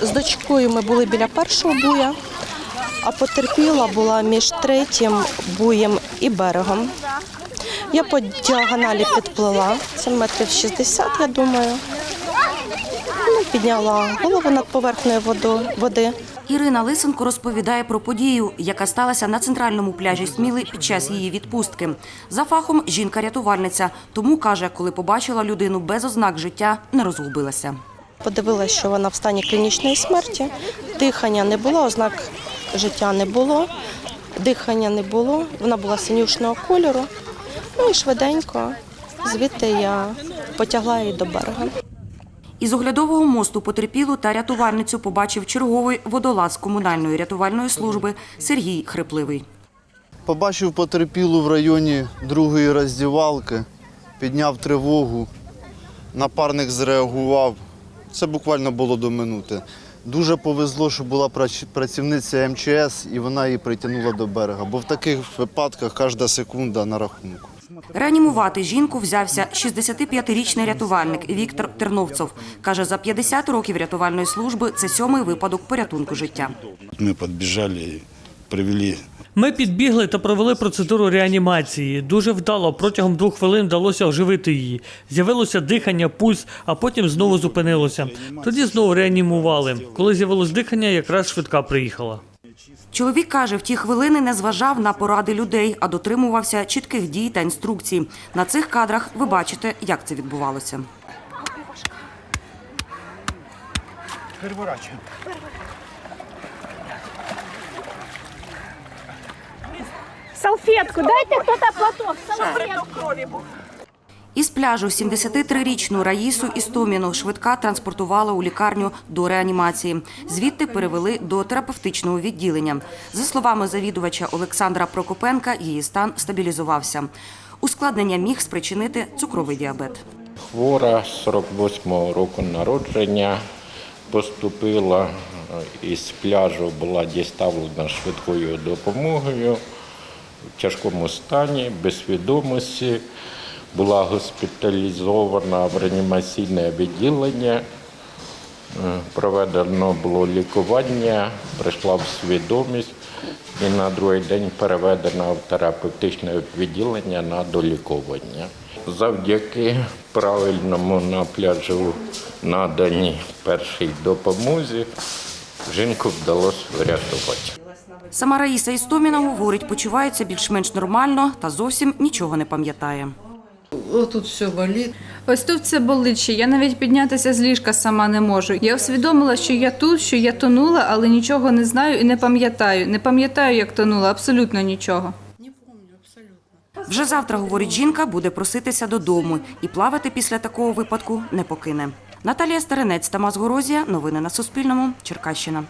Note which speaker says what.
Speaker 1: З дочкою ми були біля першого буя, а потерпіла була між третім буєм і берегом. Я по діагоналі підплила, це метрів 60, я думаю. Ну, підняла голову над поверхнею води.
Speaker 2: Ірина Лисенко розповідає про подію, яка сталася на центральному пляжі Сміли під час її відпустки. За фахом жінка-рятувальниця, тому каже, коли побачила людину без ознак життя, не розгубилася.
Speaker 1: Подивилася, що вона в стані клінічної смерті. Дихання не було, ознак життя не було, дихання не було. Вона була синюшного кольору. Ну і швиденько звідти я потягла її до берега.
Speaker 2: Із оглядового мосту потерпілу та рятувальницю побачив черговий водолаз комунальної рятувальної служби Сергій Хрипливий.
Speaker 3: Побачив потерпілу в районі другої роздівалки, підняв тривогу, напарник зреагував. Це буквально було до минути. Дуже повезло, що була працівниця МЧС і вона її притягнула до берега, бо в таких випадках кожна секунда на рахунку.
Speaker 2: Реанімувати жінку взявся 65-річний рятувальник Віктор Терновцов. Каже, за 50 років рятувальної служби це сьомий випадок порятунку життя.
Speaker 4: Мы подбежали и привели
Speaker 5: Ми підбігли та провели процедуру реанімації. Дуже вдало. Протягом двох хвилин вдалося оживити її. З'явилося дихання, пульс, а потім знову зупинилося. Тоді знову реанімували. Коли з'явилось дихання, якраз швидка приїхала.
Speaker 2: Чоловік каже, в ті хвилини не зважав на поради людей, а дотримувався чітких дій та інструкцій. На цих кадрах ви бачите, як це відбувалося.
Speaker 6: Салфетку, дайте кто-то платок, салфетку.
Speaker 2: Із пляжу 73-річну Раїсу Істоміну швидка транспортувала у лікарню до реанімації. Звідти перевели до терапевтичного відділення. За словами завідувача Олександра Прокопенка, її стан стабілізувався. Ускладнення міг спричинити цукровий діабет.
Speaker 7: Хвора 48-го року народження поступила е, із пляжу, була діставлена швидкою допомогою в тяжкому стані, без свідомості, була госпіталізована в реанімаційне відділення. Е, Проведено було лікування, прийшла в свідомість і на другий день переведена в терапевтичне відділення на доліковання. Завдяки правильному на пляжу наданій першій допомозі жінку вдалося врятувати.
Speaker 2: Сама Раїса Істоміна говорить, почувається більш-менш нормально та зовсім нічого не пам'ятає.
Speaker 8: Отут все болить.
Speaker 9: Ось тут все болить ще. Я навіть піднятися з ліжка сама не можу. Я усвідомила, що я тут, що я тонула, але нічого не знаю і не пам'ятаю. Не пам'ятаю, як тонула, абсолютно нічого.
Speaker 2: Вже завтра, говорить жінка, буде проситися додому і плавати після такого випадку не покине. Наталія Старинець, Тамас Горозія. Новини на Суспільному. Черкащина.